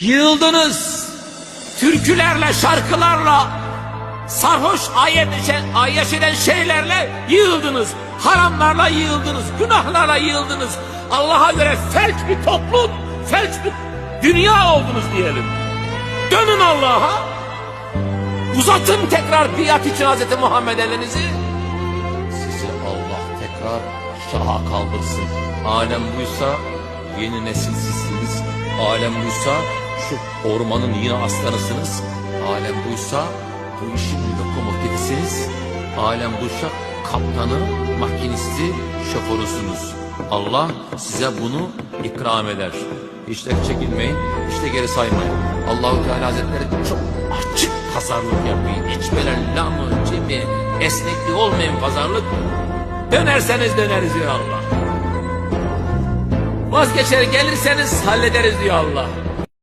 Yığıldınız. Türkülerle, şarkılarla, sarhoş ayet ayyaş eden şeylerle yığıldınız. Haramlarla yığıldınız, günahlarla yığıldınız. Allah'a göre felç bir toplum, felç bir dünya oldunuz diyelim. Dönün Allah'a. Uzatın tekrar biat için Hz. Muhammed elinizi. Sizi Allah tekrar şaha kaldırsın. Alem buysa yeni nesil sizsiniz. Alem buysa şu ormanın yine aslanısınız. Alem buysa bu işin lokomotifisiniz. Alem buysa kaptanı, makinisti, şoförüsünüz. Allah size bunu ikram eder. De çekinmeyin, de geri saymayın. Allahu Teala Hazretleri çok açık pazarlık. Hiç böyle lamı, cimi, esnekliği olmayan pazarlık. Dönerseniz döneriz diyor Allah. Vazgeçer gelirseniz hallederiz diyor Allah.